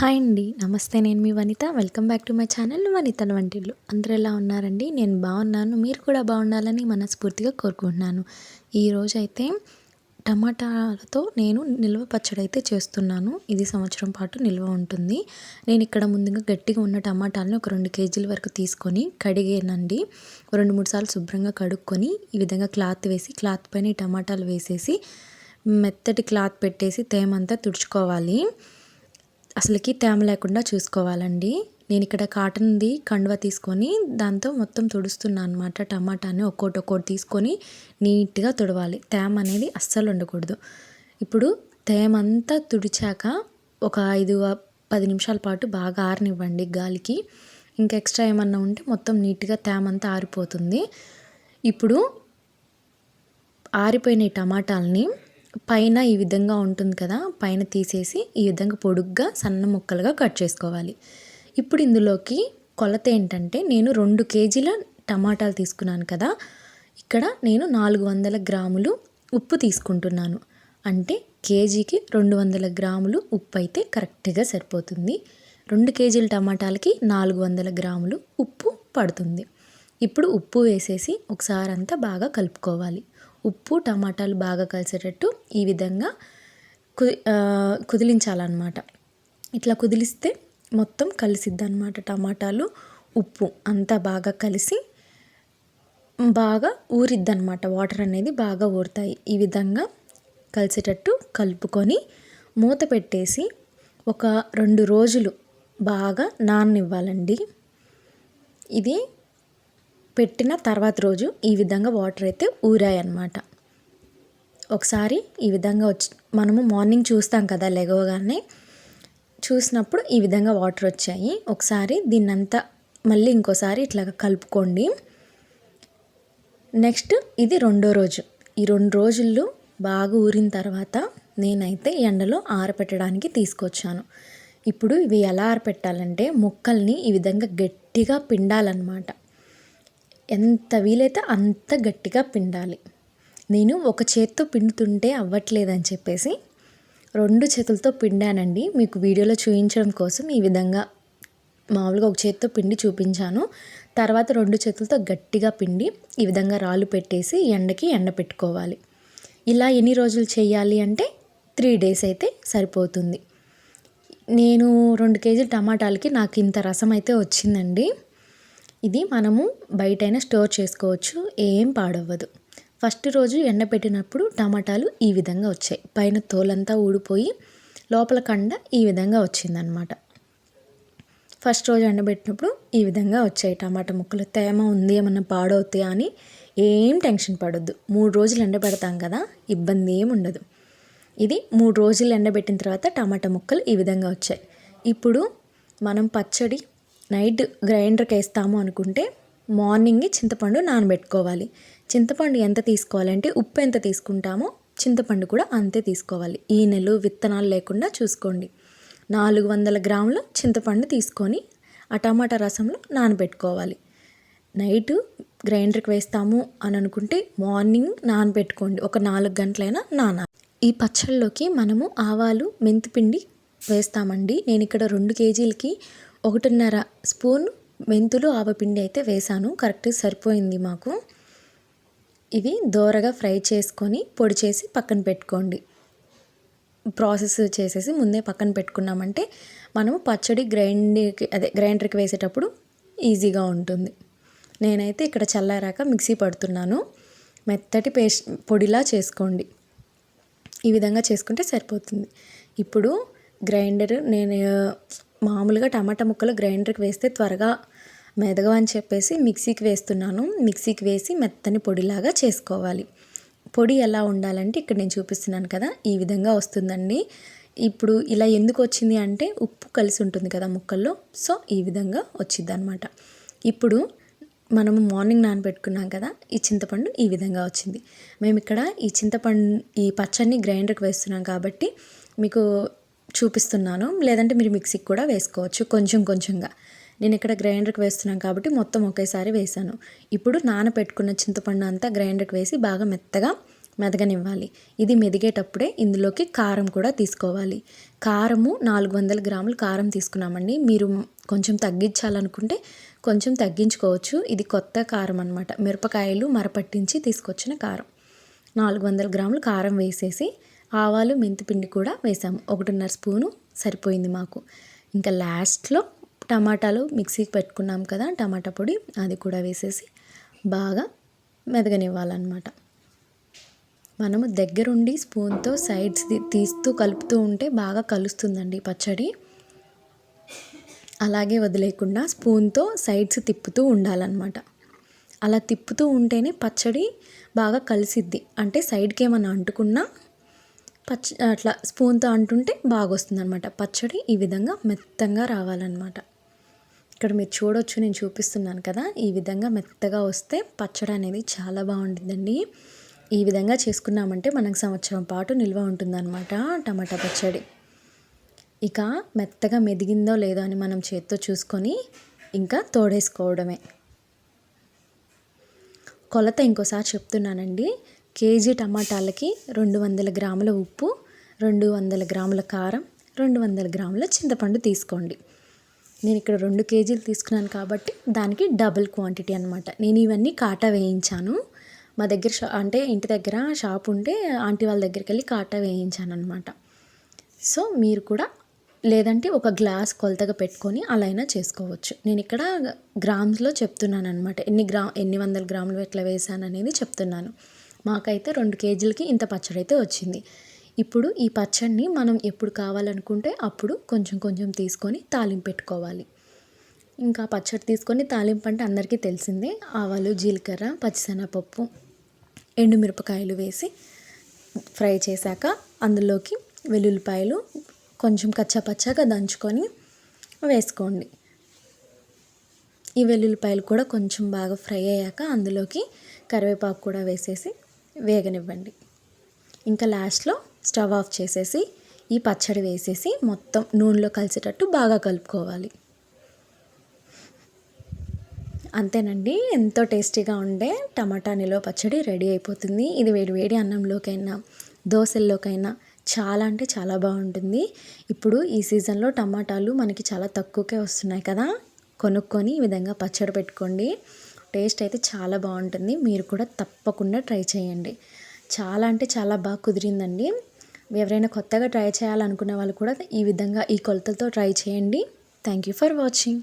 Hi అండి. నమస్తే నేను మీ Vanitha. Welcome back to my channel వనితల వంటిల్లు. అందరూ ఎలా ఉన్నారండి? నేను బాగున్నాను. మీరు కూడా బాగుండాలని మనస్ఫూర్తిగా కోరుకుంటున్నాను. ఈరోజు అయితే టమాటాలతో నేను నిల్వ పచ్చడి అయితే చేస్తున్నాను. ఇది సంవత్సరం పాటు నిల్వ ఉంటుంది. నేను ఇక్కడ ముందుగా గట్టిగా ఉన్న టమాటాలను ఒక రెండు కేజీల వరకు తీసుకొని కడిగేనండి. రెండు మూడు సార్లు శుభ్రంగా కడుక్కొని ఈ విధంగా క్లాత్ వేసి క్లాత్ పైన ఈ టమాటాలు వేసేసి మెత్తటి క్లాత్ పెట్టేసి తేమంతా తుడుచుకోవాలి. అసలుకి తేమ లేకుండా చూసుకోవాలండి. నేను ఇక్కడ కాటన్ది కండువ తీసుకొని దాంతో మొత్తం తుడుస్తున్నాను అనమాట టమాటాని ఒక్కోటి ఒక్కోటి తీసుకొని నీట్గా తుడవాలి. తేమ అనేది అస్సలు ఉండకూడదు. ఇప్పుడు తేమ అంతా తుడిచాక ఒక ఐదు పది నిమిషాల పాటు బాగా ఆరనివ్వండి గాలికి. ఇంకా ఎక్స్ట్రా ఏమన్నా ఉంటే మొత్తం నీట్గా తేమ అంతా ఆరిపోతుంది. ఇప్పుడు ఆరిపోయిన ఈ టమాటాలని పైన ఈ విధంగా ఉంటుంది కదా పైన తీసేసి ఈ విధంగా పొడుగ్గా సన్న ముక్కలుగా కట్ చేసుకోవాలి. ఇప్పుడు ఇందులోకి కొలత ఏంటంటే నేను రెండు కేజీల టమాటాలు తీసుకున్నాను కదా ఇక్కడ నేను నాలుగు వందల గ్రాములు ఉప్పు తీసుకుంటున్నాను. అంటే కేజీకి రెండు వందల గ్రాములు ఉప్పు అయితే కరెక్ట్గా సరిపోతుంది. రెండు కేజీల టమాటాలకి నాలుగు వందల గ్రాములు ఉప్పు పడుతుంది. ఇప్పుడు ఉప్పు వేసేసి ఒకసారి అంతా బాగా కలుపుకోవాలి. ఉప్పు టమాటాలు బాగా కలిసేటట్టు ఈ విధంగా కుది కుదిలించాలన్నమాట. ఇట్లా కుదిలిస్తే మొత్తం కలిసిద్ది అనమాట టమాటాలు ఉప్పు అంతా బాగా కలిసి బాగా ఊరిద్ది అనమాట వాటర్ అనేది బాగా ఊరుతాయి. ఈ విధంగా కలిసేటట్టు కలుపుకొని మూత పెట్టేసి ఒక రెండు రోజులు బాగా నాననివ్వాలండి. ఇది పెట్టిన తర్వాత రోజు ఈ విధంగా వాటర్ అయితే ఊరాయన్నమాట. ఒకసారి ఈ విధంగా వచ్చి మనము మార్నింగ్ చూస్తాం కదా లెగవగానే చూసినప్పుడు ఈ విధంగా వాటర్ వచ్చాయి. ఒకసారి దీన్నంతా మళ్ళీ ఇంకోసారి ఇట్లా కలుపుకోండి. నెక్స్ట్ ఇది రెండో రోజు. ఈ రెండు రోజుల్లో బాగా ఊరిన తర్వాత నేనైతే ఎండలో ఆరపెట్టడానికి తీసుకొచ్చాను. ఇప్పుడు ఇవి ఎలా ఆరపెట్టాలంటే ముక్కల్ని ఈ విధంగా గట్టిగా పిండాలన్నమాట. ఎంత వీలైతే అంత గట్టిగా పిండాలి. నేను ఒక చేత్తో పిండుతుంటే అవ్వట్లేదని చెప్పేసి రెండు చేతులతో పిండానండి. మీకు వీడియోలో చూపించడం కోసం ఈ విధంగా మామూలుగా ఒక చేత్తో పిండి చూపించాను. తర్వాత రెండు చేతులతో గట్టిగా పిండి ఈ విధంగా రాళ్ళు పెట్టేసి ఎండకి ఎండ పెట్టుకోవాలి. ఇలా ఎన్ని రోజులు చేయాలి అంటే త్రీ డేస్ అయితే సరిపోతుంది. నేను రెండు కేజీల టమాటాలకి నాకు ఇంత రసం అయితే వచ్చిందండి. ఇది మనము బయటైనా స్టోర్ చేసుకోవచ్చు ఏం పాడవ్వదు. ఫస్ట్ రోజు ఎండబెట్టినప్పుడు టమాటాలు ఈ విధంగా వచ్చాయి. పైన తోలంతా ఊడిపోయి లోపల కండ ఈ విధంగా వచ్చిందనమాట ఫస్ట్ రోజు ఎండబెట్టినప్పుడు ఈ విధంగా వచ్చాయి టమాటా ముక్కలు. తేమ ఉంది ఏమన్నా పాడవుతాయా అని ఏం టెన్షన్ పడొద్దు. మూడు రోజులు ఎండబెడతాం కదా ఇబ్బంది ఏమి ఉండదు. ఇది మూడు రోజులు ఎండబెట్టిన తర్వాత టమాటా ముక్కలు ఈ విధంగా వచ్చాయి. ఇప్పుడు మనం పచ్చడి నైట్ గ్రైండర్కి వేస్తాము అనుకుంటే మార్నింగ్ చింతపండు నానబెట్టుకోవాలి. చింతపండు ఎంత తీసుకోవాలంటే ఉప్పు ఎంత తీసుకుంటామో చింతపండు కూడా అంతే తీసుకోవాలి. ఈనెలు విత్తనాలు లేకుండా చూసుకోండి. నాలుగు వందల గ్రాముల చింతపండు తీసుకొని ఆ టమాటా రసంలో నానబెట్టుకోవాలి. నైట్ గ్రైండర్కి వేస్తాము అని అనుకుంటే మార్నింగ్ నానబెట్టుకోండి. ఒక నాలుగు గంటలైనా నాన ఈ పచ్చళ్ళలోకి మనము ఆవాలు మెంతిపిండి వేస్తామండి. నేను ఇక్కడ రెండు కేజీలకి ఒకటిన్నర స్పూన్ మెంతులు ఆవపిండి అయితే వేసాను. కరెక్ట్గా సరిపోయింది మాకు. ఇవి దోరగా ఫ్రై చేసుకొని పొడి చేసి పక్కన పెట్టుకోండి. ప్రాసెస్ చేసేసి ముందే పక్కన పెట్టుకున్నామంటే మనము పచ్చడి గ్రైండర్కి అదే గ్రైండర్కి వేసేటప్పుడు ఈజీగా ఉంటుంది. నేనైతే ఇక్కడ చల్లారాక మిక్సీ పడుతున్నాను. మెత్తటి పేస్ట్ పొడిలా చేసుకోండి. ఈ విధంగా చేసుకుంటే సరిపోతుంది. ఇప్పుడు గ్రైండర్ నేను మామూలుగా టమాటా ముక్కలు గ్రైండర్కి వేస్తే త్వరగా మెదగవని చెప్పేసి మిక్సీకి వేస్తున్నాను. మిక్సీకి వేసి మెత్తని పొడిలాగా చేసుకోవాలి. పొడి ఎలా ఉండాలంటే ఇక్కడ నేను చూపిస్తున్నాను కదా ఈ విధంగా వస్తుందండి. ఇప్పుడు ఇలా ఎందుకు వచ్చింది అంటే ఉప్పు కలిసి ఉంటుంది కదా ముక్కల్లో సో ఈ విధంగా వచ్చింది అనమాట ఇప్పుడు మనము మార్నింగ్ నానబెట్టుకున్నాం కదా ఈ చింతపండు ఈ విధంగా వచ్చింది. మేము ఇక్కడ ఈ చింతపండు ఈ పచ్చడిని గ్రైండర్కి వేస్తున్నాం కాబట్టి మీకు చూపిస్తున్నాను. లేదంటే మీరు మిక్సీకి కూడా వేసుకోవచ్చు. కొంచెం కొంచెంగా. నేను ఇక్కడ గ్రైండర్కి వేస్తున్నాను కాబట్టి మొత్తం ఒకేసారి వేసాను ఇప్పుడు నానబెట్టుకున్న చింతపండు అంతా గ్రైండర్కి వేసి బాగా మెత్తగా మెదగనివ్వాలి. ఇది మెదిగేటప్పుడే ఇందులోకి కారం కూడా తీసుకోవాలి. కారము నాలుగు వందల గ్రాములు కారం తీసుకున్నామండి. మీరు కొంచెం తగ్గించాలనుకుంటే కొంచెం తగ్గించుకోవచ్చు. ఇది కొత్త కారం అనమాట మిరపకాయలు మరపట్టించి తీసుకొచ్చిన కారం. నాలుగు వందల గ్రాములు కారం వేసేసి ఆవాలు మెంతిపిండి కూడా వేసాము. ఒకటిన్నర స్పూను సరిపోయింది మాకు. ఇంకా లాస్ట్లో టమాటాలు మిక్సీకి పెట్టుకున్నాం కదా టమాటా పొడి అది కూడా వేసేసి బాగా మెదగనివ్వాలన్నమాట. మనము దగ్గరుండి స్పూన్తో సైడ్స్ తీస్తూ కలుపుతూ ఉంటే బాగా కలుస్తుందండి పచ్చడి. అలాగే వదిలేకుండా స్పూన్తో సైడ్స్ తిప్పుతూ ఉండాలన్నమాట. అలా తిప్పుతూ ఉంటేనే పచ్చడి బాగా కలిసిద్ది. అంటే సైడ్కి ఏమైనా అంటుకున్నా పచ్చ అట్లా స్పూన్తో అంటుంటే బాగా వస్తుంది అనమాట పచ్చడి ఈ విధంగా మెత్తంగా రావాలన్నమాట. ఇక్కడ మీరు చూడొచ్చు నేను చూపిస్తున్నాను కదా. ఈ విధంగా మెత్తగా వస్తే పచ్చడి అనేది చాలా బాగుంటుందండి. ఈ విధంగా చేసుకున్నామంటే మనకు సంవత్సరం పాటు నిల్వ ఉంటుందన్నమాట టమాటా పచ్చడి. ఇక మెత్తగా మెదిగిందో లేదో అని మనం చేత్తో చూసుకొని ఇంకా తోడేసుకోవడమే. కొలత ఇంకోసారి చెప్తున్నానండి. కేజీ టమాటాలకి రెండు వందల గ్రాముల ఉప్పు రెండు వందల గ్రాముల కారం రెండు వందల గ్రాముల చింతపండు తీసుకోండి. నేను ఇక్కడ రెండు కేజీలు తీసుకున్నాను కాబట్టి దానికి డబుల్ క్వాంటిటీ అనమాట నేను ఇవన్నీ కాటా వేయించాను. మా దగ్గర షా అంటే ఇంటి దగ్గర షాప్ ఉంటే ఆంటీ వాళ్ళ దగ్గరికి వెళ్ళి కాటా వేయించాను అనమాట సో మీరు కూడా లేదంటే ఒక గ్లాస్ కొలతగా పెట్టుకొని అలా అయినా చేసుకోవచ్చు. నేను ఇక్కడ గ్రామ్స్లో చెప్తున్నాను అనమాట ఎన్ని గ్రా ఎన్ని వందల గ్రాములు ఎట్లా వేసాను అనేది చెప్తున్నాను. మాకైతే రెండు కేజీలకి ఇంత పచ్చడి అయితే వచ్చింది. ఇప్పుడు ఈ పచ్చడిని మనం ఎప్పుడు కావాలనుకుంటే అప్పుడు కొంచెం కొంచెం తీసుకొని తాలింపు పెట్టుకోవాలి. ఇంకా పచ్చడి తీసుకొని తాలింపు అంటే అందరికీ తెలిసిందే. ఆవాలు జీలకర్ర పచ్చిశనగపప్పు ఎండుమిరపకాయలు వేసి ఫ్రై చేశాక అందులోకి వెల్లుల్లిపాయలు కొంచెం కచ్చాపచ్చాగా దంచుకొని వేసుకోండి. ఈ వెల్లుల్లిపాయలు కూడా కొంచెం బాగా ఫ్రై అయ్యాక అందులోకి కరివేపాకు కూడా వేసేసి వేగనివ్వండి. ఇంకా లాస్ట్లో స్టవ్ ఆఫ్ చేసేసి ఈ పచ్చడి వేసేసి మొత్తం నూనెలో కలిసేటట్టు బాగా కలుపుకోవాలి. అంతేనండి ఎంతో టేస్టీగా ఉండే టమాటా నిల్వ పచ్చడి రెడీ అయిపోతుంది. ఇది వేడి వేడి అన్నంలోకైనా దోశల్లోకైనా చాలా అంటే చాలా బాగుంటుంది. ఇప్పుడు ఈ సీజన్లో టమాటాలు మనకి చాలా తక్కువకే వస్తున్నాయి కదా. కొనుక్కొని ఈ విధంగా పచ్చడి పెట్టుకోండి. టేస్ట్ అయితే చాలా బాగుంటుంది. మీరు కూడా తప్పకుండా ట్రై చేయండి. చాలా అంటే చాలా బాగా కుదిరిందండి. ఎవరైనా కొత్తగా ట్రై చేయాలనుకునే వాళ్ళు కూడా ఈ విధంగా ఈ కొలతలతో ట్రై చేయండి. Thank you for watching